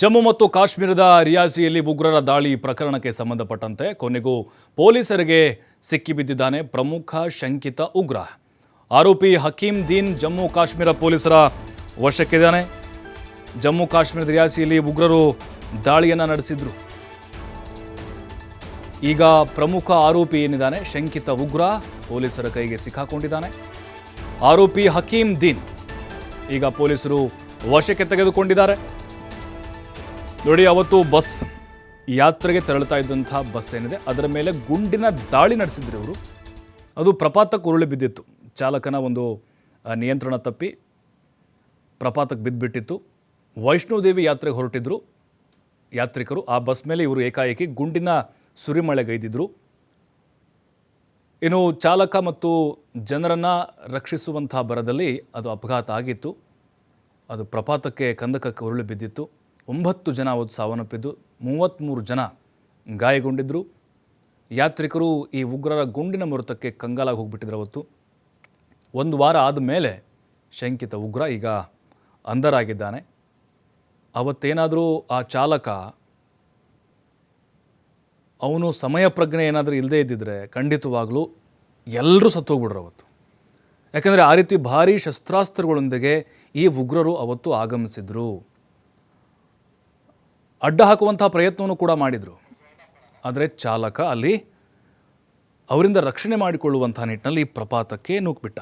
ಜಮ್ಮು ಮತ್ತು ಕಾಶ್ಮೀರದ ರಿಯಾಸಿಯಲ್ಲಿ ಉಗ್ರರ ದಾಳಿ ಪ್ರಕರಣಕ್ಕೆ ಸಂಬಂಧಪಟ್ಟಂತೆ ಕೊನೆಗೂ ಪೊಲೀಸರಿಗೆ ಸಿಕ್ಕಿಬಿದ್ದಿದ್ದಾನೆ ಪ್ರಮುಖ ಶಂಕಿತ ಉಗ್ರ. ಆರೋಪಿ ಹಕೀಂ ದೀನ್ ಜಮ್ಮು ಕಾಶ್ಮೀರ ಪೊಲೀಸರ ವಶಕ್ಕಿದ್ದಾನೆ. ಜಮ್ಮು ಕಾಶ್ಮೀರದ ರಿಯಾಸಿಯಲ್ಲಿ ಉಗ್ರರು ದಾಳಿಯನ್ನು ನಡೆಸಿದ್ರು. ಈಗ ಪ್ರಮುಖ ಆರೋಪಿ ಏನಿದ್ದಾನೆ? ಶಂಕಿತ ಉಗ್ರ ಪೊಲೀಸರ ಕೈಗೆ ಸಿಕ್ಕಾಕೊಂಡಿದ್ದಾನೆ. ಆರೋಪಿ ಹಕೀಂ ದೀನ್ ಈಗ ಪೊಲೀಸರು ವಶಕ್ಕೆ ತೆಗೆದುಕೊಂಡಿದ್ದಾರೆ. ನೋಡಿ, ಅವತ್ತು ಬಸ್ ಯಾತ್ರೆಗೆ ತೆರಳುತ್ತಾ ಇದ್ದಂಥ ಬಸ್ ಏನಿದೆ, ಅದರ ಮೇಲೆ ಗುಂಡಿನ ದಾಳಿ ನಡೆಸಿದ್ರು ಇವರು. ಅದು ಪ್ರಪಾತಕ್ಕೆ ಉರುಳಿ ಬಿದ್ದಿತ್ತು. ಚಾಲಕನ ಒಂದು ನಿಯಂತ್ರಣ ತಪ್ಪಿ ಪ್ರಪಾತಕ್ಕೆ ಬಿದ್ದುಬಿಟ್ಟಿತ್ತು ವೈಷ್ಣೋದೇವಿ ಯಾತ್ರೆಗೆ ಹೊರಟಿದ್ರು. ಯಾತ್ರಿಕರು ಆ ಬಸ್ ಮೇಲೆ ಇವರು ಏಕಾಏಕಿ ಗುಂಡಿನ ಸುರಿಮಳೆಗೈದಿದ್ರು. ಇನ್ನು ಚಾಲಕ ಮತ್ತು ಜನರನ್ನು ರಕ್ಷಿಸುವಂಥ ಬರದಲ್ಲಿ ಅದು ಅಪಘಾತ ಆಗಿತ್ತು. ಅದು ಪ್ರಪಾತಕ್ಕೆ ಕಂದಕಕ್ಕೆ ಉರುಳಿ ಬಿದ್ದಿತ್ತು. ಒಂಬತ್ತು ಜನ ಅವತ್ತು ಸಾವನ್ನಪ್ಪಿದ್ದು ಮೂವತ್ತ್ಮೂರು ಜನ ಗಾಯಗೊಂಡಿದ್ದರು ಯಾತ್ರಿಕರು ಈ ಉಗ್ರರ ಗುಂಡಿನ ಮೃತಕ್ಕೆ ಕಂಗಾಲಾಗಿ ಹೋಗ್ಬಿಟ್ಟಿದ್ರು ಅವತ್ತು. ಒಂದು ವಾರ ಆದ ಮೇಲೆ ಶಂಕಿತ ಉಗ್ರ ಈಗ ಅಂಧರಾಗಿದ್ದಾನೆ. ಅವತ್ತೇನಾದರೂ ಆ ಚಾಲಕ ಅವನು ಸಮಯ ಪ್ರಜ್ಞೆ ಏನಾದರೂ ಇಲ್ಲದೇ ಇದ್ದಿದ್ರೆ ಖಂಡಿತವಾಗಲೂ ಎಲ್ಲರೂ ಸತ್ತೋಗ್ಬಿಡ್ರು ಅವತ್ತು. ಯಾಕೆಂದರೆ ಆ ರೀತಿ ಭಾರೀ ಶಸ್ತ್ರಾಸ್ತ್ರಗಳೊಂದಿಗೆ ಈ ಉಗ್ರರು ಅವತ್ತು ಆಗಮಿಸಿದ್ರು. ಅಡ್ಡ ಹಾಕುವಂಥ ಪ್ರಯತ್ನವನ್ನು ಕೂಡ ಮಾಡಿದರು. ಆದರೆ ಚಾಲಕ ಅಲ್ಲಿ ಅವರಿಂದ ರಕ್ಷಣೆ ಮಾಡಿಕೊಳ್ಳುವಂಥ ನಿಟ್ಟಿನಲ್ಲಿ ಪ್ರಪಾತಕ್ಕೆ ನೂಕ್ಬಿಟ್ಟ.